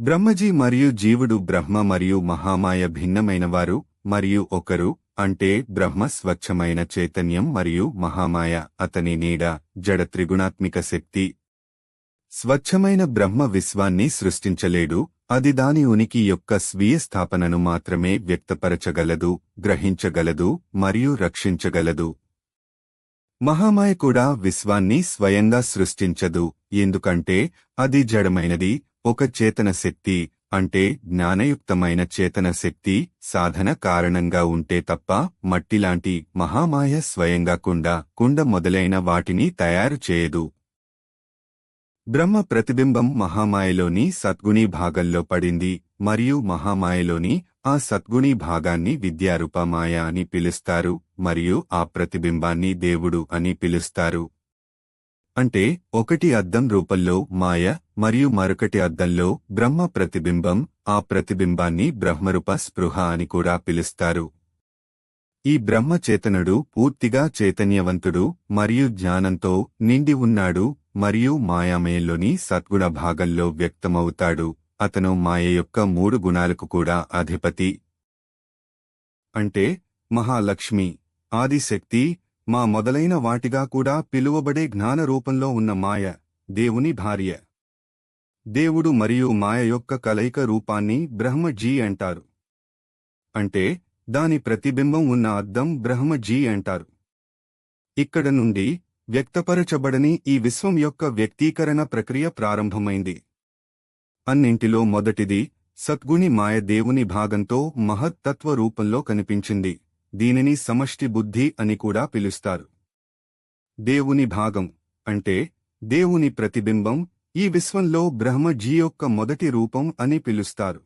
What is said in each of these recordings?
బ్రహ్మజీ మరియు జీవుడు బ్రహ్మ మరియు మహామాయ భిన్నమైనవారు మరియు ఒకరు అంటే బ్రహ్మ స్వచ్ఛమైన చైతన్యం మరియు మహామాయ అతని నీడ జడ త్రిగుణాత్మిక శక్తి. స్వచ్ఛమైన బ్రహ్మ విశ్వాన్ని సృష్టించలేడు అది దాని ఉనికి యొక్క స్వీయ స్థాపనను మాత్రమే వ్యక్తపరచగలదు గ్రహించగలదు మరియు రక్షించగలదు. మహామాయ కూడా విశ్వాన్ని స్వయంగా సృష్టించదు ఎందుకంటే అది జడమైనది ఒక చేతన శక్తి అంటే జ్ఞానయుక్తమైన చేతన శక్తి సాధన కారణంగా ఉంటే తప్ప మట్టిలాంటి మహామాయ స్వయంగా కుండ కుండ మొదలైన వాటిని తయారు చేయదు బ్రహ్మ ప్రతిబింబం మహామాయలోని సద్గుణి భాగంలో పడింది మరియు మహామాయలోని ఆ సద్గుణి భాగాన్ని విద్యారూపమాయ అని పిలుస్తారు మరియు ఆ ప్రతిబింబాన్ని దేవుడు అని పిలుస్తారు. అంటే ఒకటి అద్దం రూపంలో మాయ మరియు మరొకటి అద్దంలో బ్రహ్మ ప్రతిబింబం ఆ ప్రతిబింబాన్ని బ్రహ్మరూప స్పృహ అని కూడా పిలుస్తారు. ఈ బ్రహ్మచేతనుడు పూర్తిగా చైతన్యవంతుడు మరియు జ్ఞానంతో నిండి ఉన్నాడు మరియు మాయామయంలోని సద్గుణ భాగంలో వ్యక్తమవుతాడు. అతను మాయ యొక్క మూడు గుణాలకు కూడా అధిపతి. అంటే మహాలక్ష్మి ఆదిశక్తి మా మొదలైన వాటిగా కూడా పిలువబడే జ్ఞాన రూపంలో ఉన్న మాయ దేవుని భార్య. దేవుడు మరియు మాయ యొక్క కలయిక రూపాన్ని బ్రహ్మజీ అంటారు. అంటే దాని ప్రతిబింబం ఉన్న అద్దం బ్రహ్మజీ అంటారు. ఇక్కడ నుండి వ్యక్తపరచబడని ఈ విశ్వం యొక్క వ్యక్తీకరణ ప్రక్రియ ప్రారంభమైంది. అన్నింటిలో మొదటిది సద్గుణి మాయ దేవుని భాగంతో మహత్తత్వ రూపంలో కనిపించింది. దీనిని సమష్టి బుద్ధి అని కూడా పిలుస్తారు. దేవుని భాగం అంటే దేవుని ప్రతిబింబం ఈ విశ్వంలో బ్రహ్మజీ యొక్క మొదటి రూపం అని పిలుస్తారు.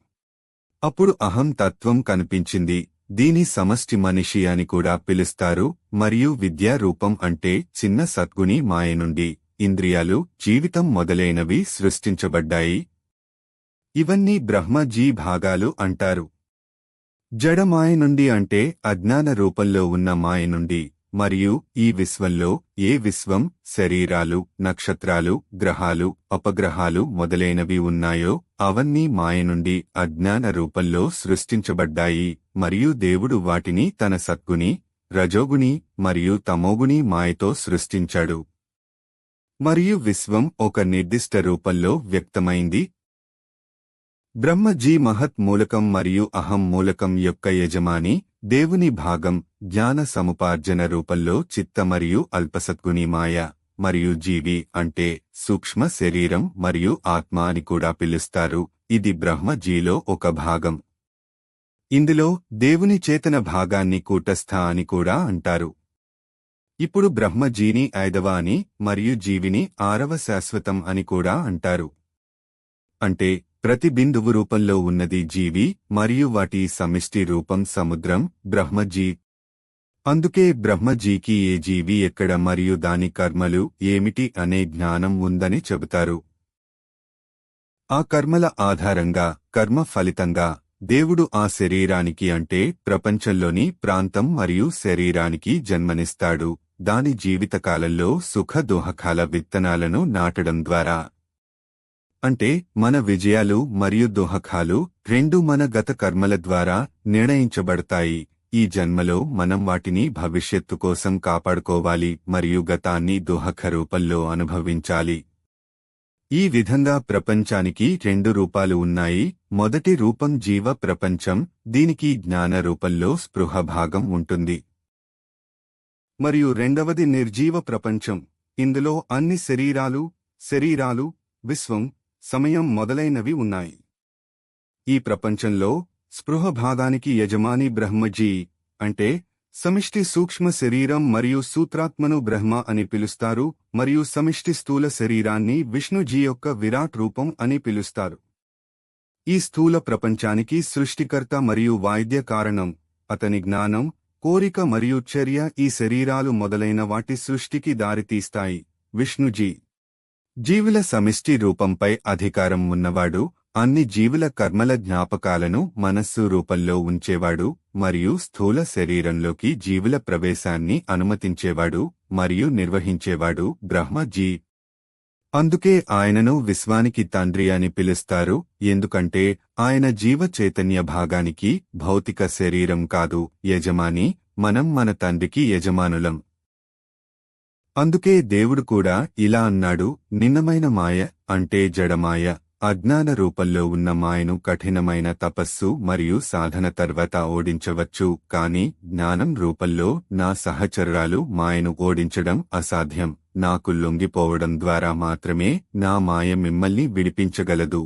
అప్పుడు అహం తత్వం కనిపించింది దీని సమష్టి మనిషి అని కూడా పిలుస్తారు మరియు విద్యా రూపం అంటే చిన్న సద్గుణి మాయ నుండి ఇంద్రియాలు జీవితం మొదలైనవి సృష్టించబడ్డాయి. ఇవన్నీ బ్రహ్మజీ భాగాలు అంటారు. జడమాయ నుండి అంటే అజ్ఞాన రూపంలో ఉన్న మాయ నుండి మరియు ఈ విశ్వంలో ఏ విశ్వం శరీరాలు నక్షత్రాలు గ్రహాలు అపగ్రహాలు మొదలైనవి ఉన్నాయో అవన్నీ మాయ నుండి అజ్ఞాన రూపంలో సృష్టించబడ్డాయి మరియు దేవుడు వాటిని తన సద్గుని రజోగుని మరియు తమోగుని మాయతో సృష్టించాడు. మరియు విశ్వం ఒక నిర్దిష్ట రూపంలో వ్యక్తమైంది బ్రహ్మజీ మహత్ మూలకం మరియు అహం మూలకం యొక్క యజమాని దేవుని భాగం జ్ఞాన సముపార్జన రూపంలో చిత్త మరియు అల్పసద్గుని మాయ మరియు జీవి అంటే సూక్ష్మ శరీరం మరియు ఆత్మ అని కూడా పిలుస్తారు. ఇది బ్రహ్మజీలో ఒక భాగం. ఇందులో దేవుని చేతన భాగాన్ని కూటస్థ అని కూడా అంటారు. ఇప్పుడు బ్రహ్మజీని ఐదవ అని మరియు జీవిని ఆరవ శాశ్వతం అని కూడా అంటారు. అంటే ప్రతి బిందువు రూపంలో ఉన్నది జీవి మరియు వాటి సమిష్టి రూపం సముద్రం బ్రహ్మజీ. అందుకే బ్రహ్మజీకి ఏ జీవి ఎక్కడ మరియు దాని కర్మలు ఏమిటి అనే జ్ఞానం ఉందని చెబుతారు. ఆ కర్మల ఆధారంగా కర్మ ఫలితంగా దేవుడు ఆ శరీరానికి అంటే ప్రపంచంలోని ప్రాంతం మరియు శరీరానికి జన్మనిస్తాడు. దాని జీవితకాలంలో సుఖ దోహకాల విత్తనాలను నాటడం ద్వారా. అంటే మన విజయాలు మరియు దోహకాలు రెండు మన గత కర్మల ద్వారా నిర్ణయించబడతాయి. ఈ జన్మలో మనం వాటిని భవిష్యత్తు కోసం కాపాడుకోవాలి మరియు గతాన్ని దోహక రూపంలో అనుభవించాలి. ఈ విధంగా ప్రపంచానికి రెండు రూపాలు ఉన్నాయి. మొదటి రూపం జీవ ప్రపంచం దీనికి జ్ఞాన రూపంలో స్పృహ భాగం ఉంటుంది. మరియు రెండవది నిర్జీవ ప్రపంచం. ఇందులో అన్ని శరీరాలు శరీరాలు విశ్వం సమయం మొదలైనవి ఉన్నాయి. ఈ ప్రపంచంలో స్పృహ భాగానికి యజమాని బ్రహ్మజీ అంటే సమిష్టి సూక్ష్మ శరీరం మరియు సూత్రాత్మను బ్రహ్మ అని పిలుస్తారు మరియు సమిష్టి స్థూల శరీరాన్ని విష్ణుజీ యొక్క విరాట్ రూపం అని పిలుస్తారు. ఈ స్థూల ప్రపంచానికి సృష్టికర్త మరియు వాయిద్య కారణం అతని జ్ఞానం కోరిక మరియు చర్య ఈ శరీరాలు మొదలైన వాటి సృష్టికి దారితీస్తాయి. విష్ణుజీ జీవుల సమిష్టి రూపంపై అధికారం ఉన్నవాడు అన్ని జీవుల కర్మల జ్ఞాపకాలను మనస్సు రూపంలో ఉంచేవాడు మరియు స్థూల శరీరంలోకి జీవుల ప్రవేశాన్ని అనుమతించేవాడు మరియు నిర్వహించేవాడు బ్రహ్మజీ అందుకే ఆయనను విశ్వానికి తండ్రి అని పిలుస్తారు ఎందుకంటే ఆయన జీవ చైతన్య భాగానికి భౌతిక శరీరం కాదు యజమాని మనం మన తండ్రికి యజమానులం. అందుకే దేవుడు కూడా ఇలా అన్నాడు నిన్నమైన మాయ అంటే జడమాయ అజ్ఞాన రూపంలో ఉన్న మాయను కఠినమైన తపస్సు మరియు సాధన తర్వాత ఓడించవచ్చు కాని జ్ఞానం రూపంలో నా సహచరురాలు మాయను ఓడించడం అసాధ్యం. నాకు లొంగిపోవడం ద్వారా మాత్రమే నా మాయ మిమ్మల్ని విడిపించగలదు.